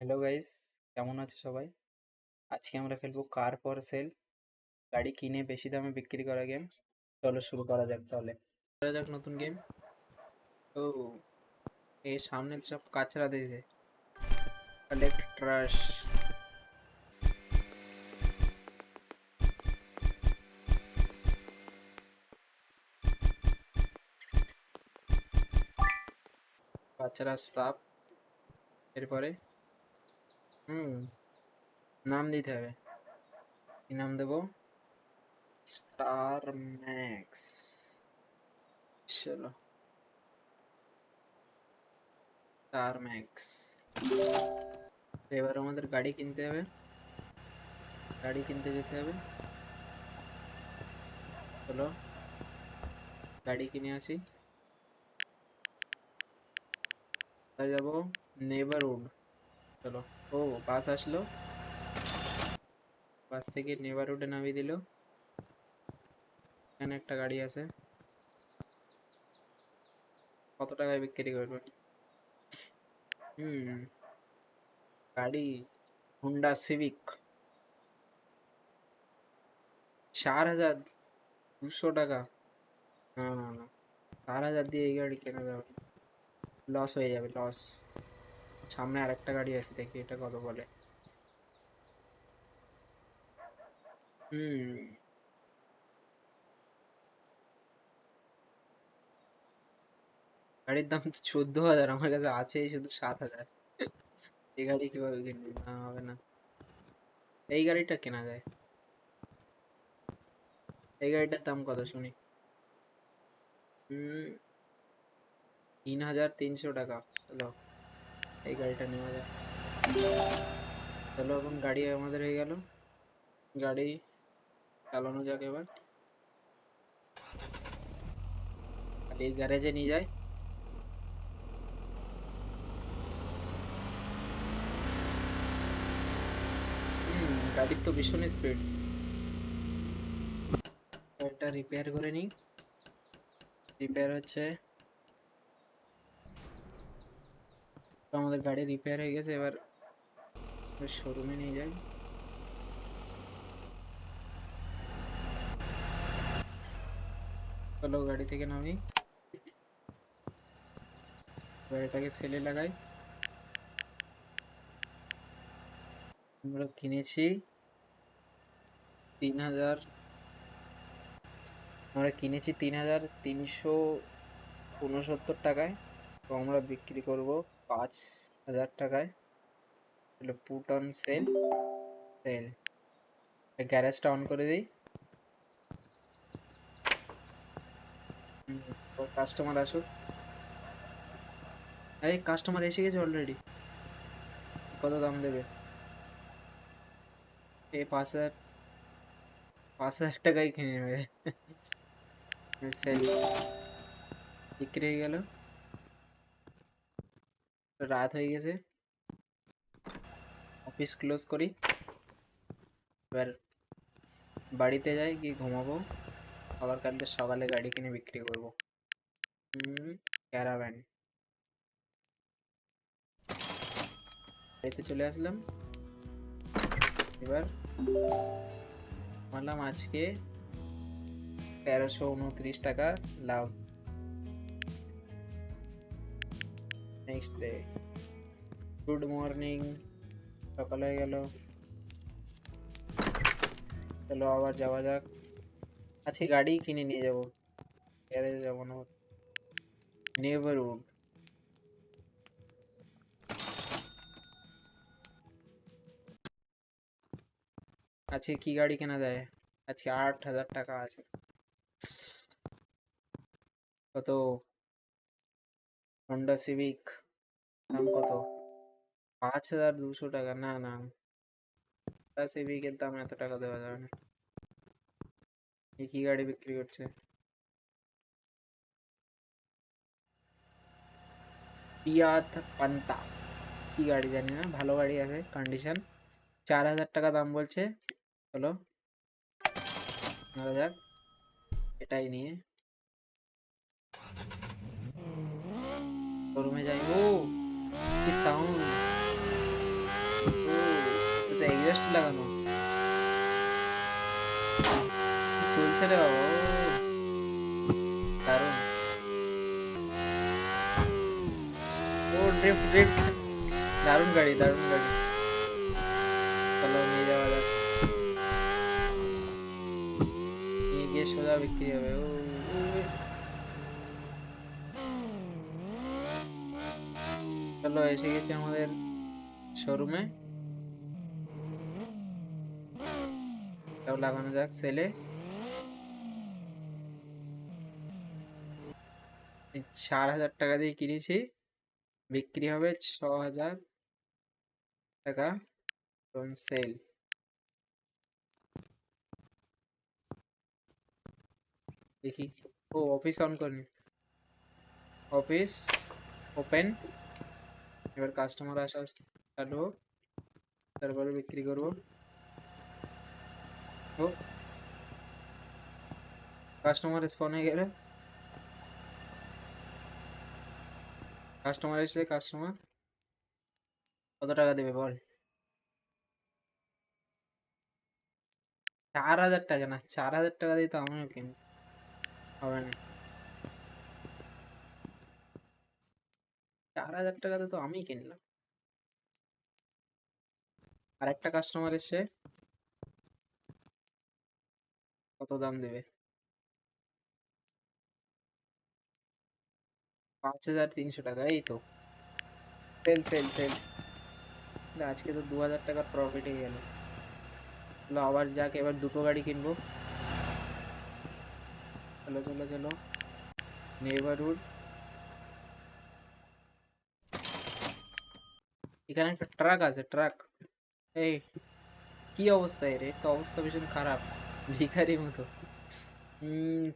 Hello guys কেমন আছো সবাই? আজকে আমরা খেলব কার ফর সেল গাড়ি কিনে বেশি দামে বিক্রি করা গেম চলো শুরু করা যাক তাহলে। করা যাক নতুন গেম তো এই সামনে সব কাচরা দিয়েছে কালেক্ট ট্রাশ কাচরা সাপ এরপরে? হুম নাম দিতে হবে কি নাম দেবো স্টার ম্যাক্স চলো স্টার ম্যাক্স এবার আমাদের গাড়ি কিনতে হবে গাড়ি কিনতে যেতে হবে চলো গাড়ি কিনে আসি কোথায় যাব নেবারহুড চলো ও, বাস আসলো? বাস থেকে নেবারহুডে নামিয়ে দিল। এখানে একটা গাড়ি আছে। কত টাকায় বিক্রি করবে হুম, গাড়ি হুন্ডা সিভিক চার হাজার দুশো টাকা। না না না চার হাজার দিয়ে এই গাড়ি কেনা যাবে লস হয়ে যাবে লস সামনে আর একটা গাড়ি আছে, দেখি এটা কত বলে। গাড়ির দাম তো চোদ্দ হাজার, আমার কাছে আছেই শুধু সাত হাজার। এই গাড়ি কীভাবে কিনবো? না, হবে না। এই গাড়িটা কেনা যায়? এই গাড়িটার দাম কত শুনি? তিন হাজার তিনশো টাকা এই গাড়িটা নেওয়া যায় চলো এখন গাড়ি আমাদের হয়ে গেল। গাড়ি চালানো যাক এবার। খালি গ্যারেজে নিয়ে যায় গাড়ির তো ভীষণ স্পিড এটা রিপেয়ার করে নিই। রিপেয়ার হচ্ছে আমাদের গাড়ি রিপেয়ার হয়ে গেছে, এবার শোরুমে নিয়ে যাই। চলো গাড়ি থেকে নামি। গাড়িটাকে সেলে লাগাই। আমরা কিনেছি তিন হাজার, আমরা কিনেছি তিন হাজার তিনশো উনসত্তর টাকায়। তো আমরা বিক্রি করব। পাঁচ হাজার টাকায়। পুট অন সেল সেল গ্যারেজটা অন করে দিই। কাস্টমার আসুক। আরে কাস্টমার এসে গেছে অলরেডি কত দাম দেবে? এই পাঁচ হাজার পাঁচ হাজার টাকায় কিনে নেবে। সেল বিক্রি হয়ে গেল। রাত হয়ে গেছে। অফিস ক্লোজ করি। এবার বাড়িতে যাই, গিয়ে ঘুমাবো। আবার কালকে সকালে গাড়ি কিনে বিক্রি করব। ক্যারাভ্যান। বাড়িতে চলে আসলাম। এবার মারলাম আজকে তেরোশো উনত্রিশ টাকা লাভ। নেক্সট ডে গুড মর্নিং সকাল হয়ে গেল চলো আবার যাওয়া যাক আজকে গাড়ি কিনে নিয়ে যাব গ্যারেজে যাব না নেভারহুড আজকে কি গাড়ি কেনা যায় আজকে আট হাজার টাকা আছে কত হন্ডা সিভিক দাম কত? পাঁচ হাজার দুশো টাকা। না না। দাম এত টাকা দেওয়া যাবে না। গাড়ি বিক্রি করছে? পিয়াত পান্তা। কি গাড়ি জানি না, ভালো গাড়ি আছে কন্ডিশন চার হাজার টাকা দাম বলছে। চলো যাক। এটাই নিয়ে। শোরুমে যাই। ও! কি সাউন্ড এসটি লাগানো কি চলছে রে বাবা ও দারুণ ও ড্রিফট ড্রিফট দারুণ গাড়ি দারুণ গাড়ি চলো নিয়ে যাওয়া যাক নিয়ে গিয়ে সোজা বিক্রি হবে ও ও। এসে গেছে আমাদের শোরুমে লাগানো যাক সেলে চার হাজার টাকা দিয়ে কিনেছি। বিক্রি হবে ছ হাজার টাকা এবং সেল দেখি। ও অফিস অন করিনি। অফিস ওপেন এবার কাস্টমার আসা হোক তারপরে বিক্রি করব। ও। কাস্টমার স্পন গেলে। কাস্টমার এসে কাস্টমার কত টাকা দেবে বল? চার হাজার টাকা না, চার হাজার টাকা দিয়ে তো আমিও কিনবো। হবে না। চার হাজার টাকাতে তো আমি কিনলাম। আর একটা কাস্টমার এসছে কত দাম দেবে? পাঁচ হাজার তিনশো টাকা, এই তো। সেল সেল সেল আজকে তো দু হাজার টাকার প্রফিট হয়ে গেল। আবার যাক, এবার দুটো গাড়ি কিনবো। চলো চলো চলো। নেবারহুড এখানে একটা ট্রাক আছে, ট্রাক। এই, কি অবস্থা এর তো অবস্থা ভীষণ খারাপ, ভিখারি মতো।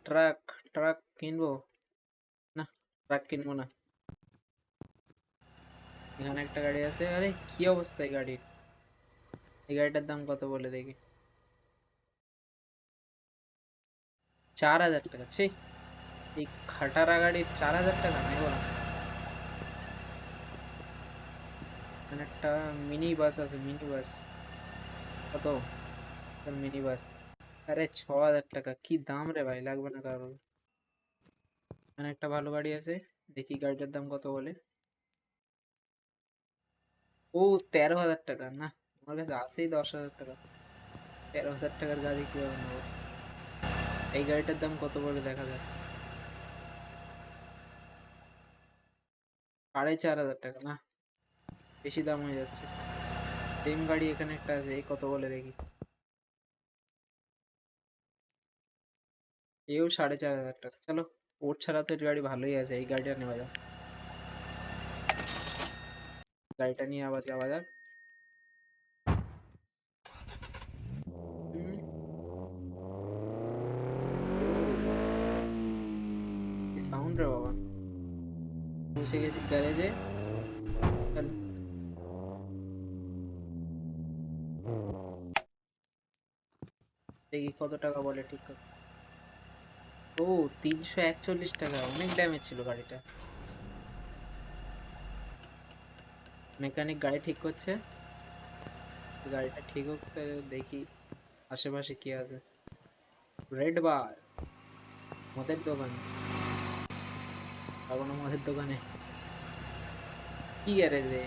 ট্রাক ট্রাক কিনবো? না, ট্রাক কিনবো না। এখানে একটা গাড়ি আছে। আরে, কি অবস্থা এই গাড়ির? এই গাড়িটার দাম কত বলে দেখি? চার হাজার টাকা, ছি। এই খাটারা গাড়ির চার হাজার টাকা নেব না এখানে একটা মিনি বাস আছে মিনি বাস কত? মিনি বাস আরে ছ হাজার টাকা, কি দাম রে ভাই, লাগবে না কারোর। এখানে একটা ভালো গাড়ি আছে, দেখি গাড়িটার দাম কত বলে। ও, তেরো হাজার টাকা, না, আমার কাছে আছেই দশ হাজার টাকা। তেরো হাজার টাকার গাড়ি কীভাবে নেব? এই গাড়িটার দাম কত বলে দেখা যায় সাড়ে চার হাজার টাকা, না। বেশি দাম হয়ে যাচ্ছে। সেম গাড়ি এখানে একটা আছে, এই কত বলে দেখি। এও সাড়ে চার হাজার টাকা। চলো, ওর ছাড়া তো এর গাড়ি ভালোই আছে, এই গাড়িটা নেওয়া যাক। গাড়িটা নিয়ে আবার যাওয়া যাক। সাউন্ড রে বাবা? বসে গেছি গ্যারেজে দেখি কত টাকা বলে ঠিক করে ও, তিনশো একচল্লিশ টাকা। অনেক ড্যামেজ ছিল গাড়িটা। মেকানিক গাড়ি ঠিক করছে? গাড়িটা ঠিক করতে দেখি আশেপাশে কি আছে। রেড বার মদের দোকান। কোনো মদের দোকানে? কি গ্যারেজে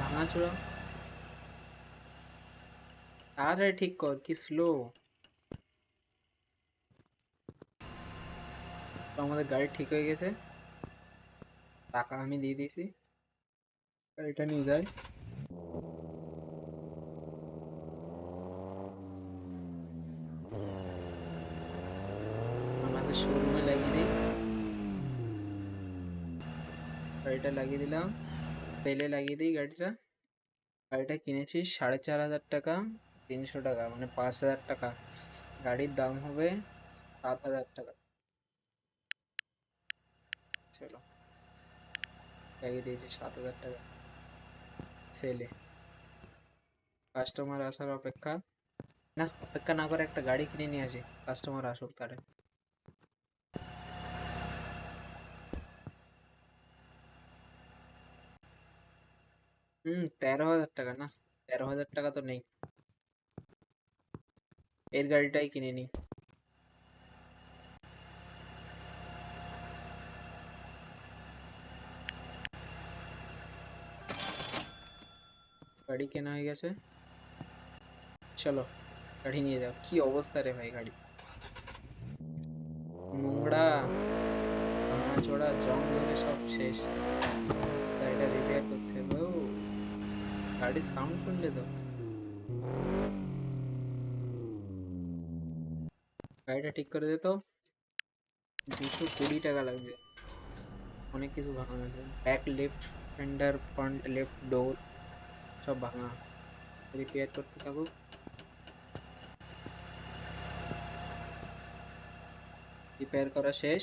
ভাঙা চূড়া তাড়াতাড়ি ঠিক কর, কি স্লো আমাদের গাড়ি ঠিক হয়ে গেছে। টাকা আমি দিয়ে দিয়েছি। গাড়িটা নিয়ে যাই। আমাদের শোরুমে লাগিয়ে দিই। গাড়িটা লাগিয়ে দিলাম। তেলে লাগিয়ে দিই গাড়িটা। গাড়িটা কিনেছি সাড়ে চার হাজার টাকা, তিনশো টাকা মানে পাঁচ হাজার টাকা। গাড়ির দাম হবে সাত হাজার টাকা। চলো লাগিয়ে দিয়েছি সাত হাজার টাকা। সেলে কাস্টমার আসার অপেক্ষা। না অপেক্ষা না করে একটা গাড়ি কিনে নিয়ে আসি। কাস্টমার আসুক তারে হুম, তেরো হাজার টাকা না। তেরো হাজার টাকা তো নেই। এর গাড়িটাই কিনে নি গাড়ি কেনা হয়ে গেছে। চলো, গাড়ি নিয়ে যাও। কি অবস্থা রে ভাই গাড়ি? নোংরা চড়া জং ধরে সব শেষ। গাড়িটা রিপেয়ার করতে হবে। ও, গাড়ির সাউন্ড শুনলে তো। গাড়িটা ঠিক করে দে তো। দুশো কুড়ি টাকা লাগবে। অনেক কিছু ভাঙা আছে। Back left fender front left door সব ভাঙা রিপেয়ার করতে থাকুক রিপেয়ার করা শেষ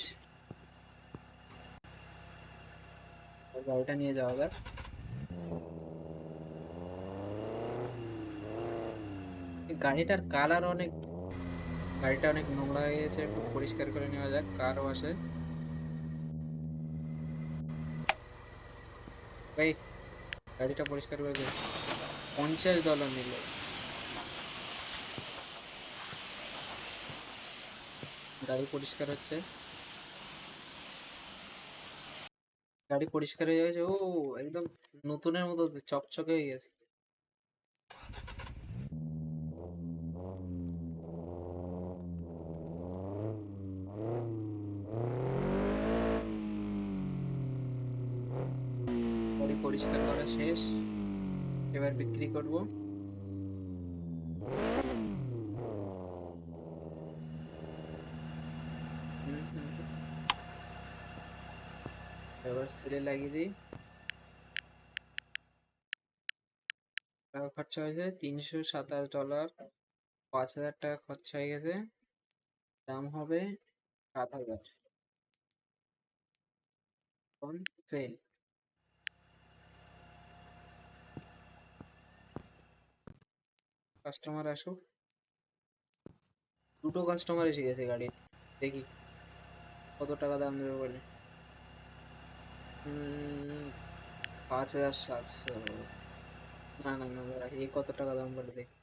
আর গাড়িটা নিয়ে যাওয়া যাক এই গাড়িটার কালার অনেক, গাড়িটা অনেক নোংরা হয়ে গেছে, একটু পরিষ্কার করে নেওয়া যাক কার ওয়াশে ভাই গাড়িটা পরিষ্কার করে দে। পঞ্চাশ ডলার নিল। গাড়ি পরিষ্কার হচ্ছে। গাড়ি পরিষ্কার হয়ে গেছে, ও একদম নতুনের মতো চকচকে হয়ে গেছে। পরিষ্কার করা শেষ। এবার বিক্রি করব। এবার সেলে লাগিয়ে দিই। টাকা খরচা হয়েছে তিনশো সাতাশ ডলার। পাঁচ হাজার টাকা খরচা হয়ে গেছে। দাম হবে সাত হাজার। সেল। কাস্টমার আসুক। দুটো কাস্টমার এসে গেছে গাড়ির। দেখি কত টাকা দাম দেবে বলে। পাঁচ হাজার সাতশো। না না না দাঁড়া, এ কত টাকা দাম বলে দেখি।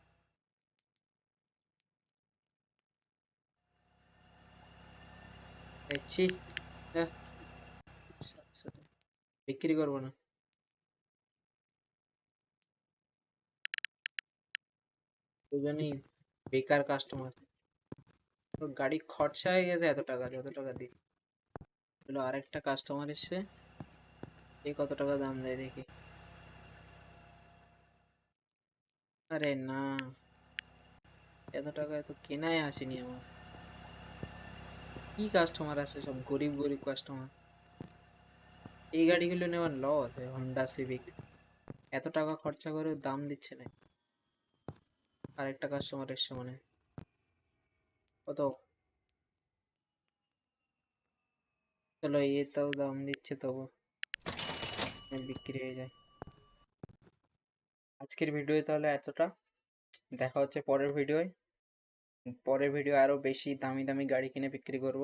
দেখছি বিক্রি করব না। দুজনেই বেকার কাস্টমার গাড়ি খরচা হয়ে গেছে এত টাকা, যত টাকা দিই। হলো আরেকটা কাস্টমার এসছে এই কত টাকা দাম দেয় দেখি। আরে না, এত টাকা এত কেনাই আসেনি আমার। কি কাস্টমার আছে সব গরিব গরিব কাস্টমার এই গাড়িগুলো নেওয়ার লস হন্ডা সিভিক এত টাকা খরচা করে দাম দিচ্ছে না। আরেকটা কাস্টমার এসছে মানে কত? চলো এ তাও দাম দিচ্ছে তবু। বিক্রি হয়ে যায়। আজকের ভিডিও তাহলে এতটা। দেখা হচ্ছে পরের ভিডিওয় পরের ভিডিও আরও বেশি দামি দামি গাড়ি কিনে বিক্রি করব।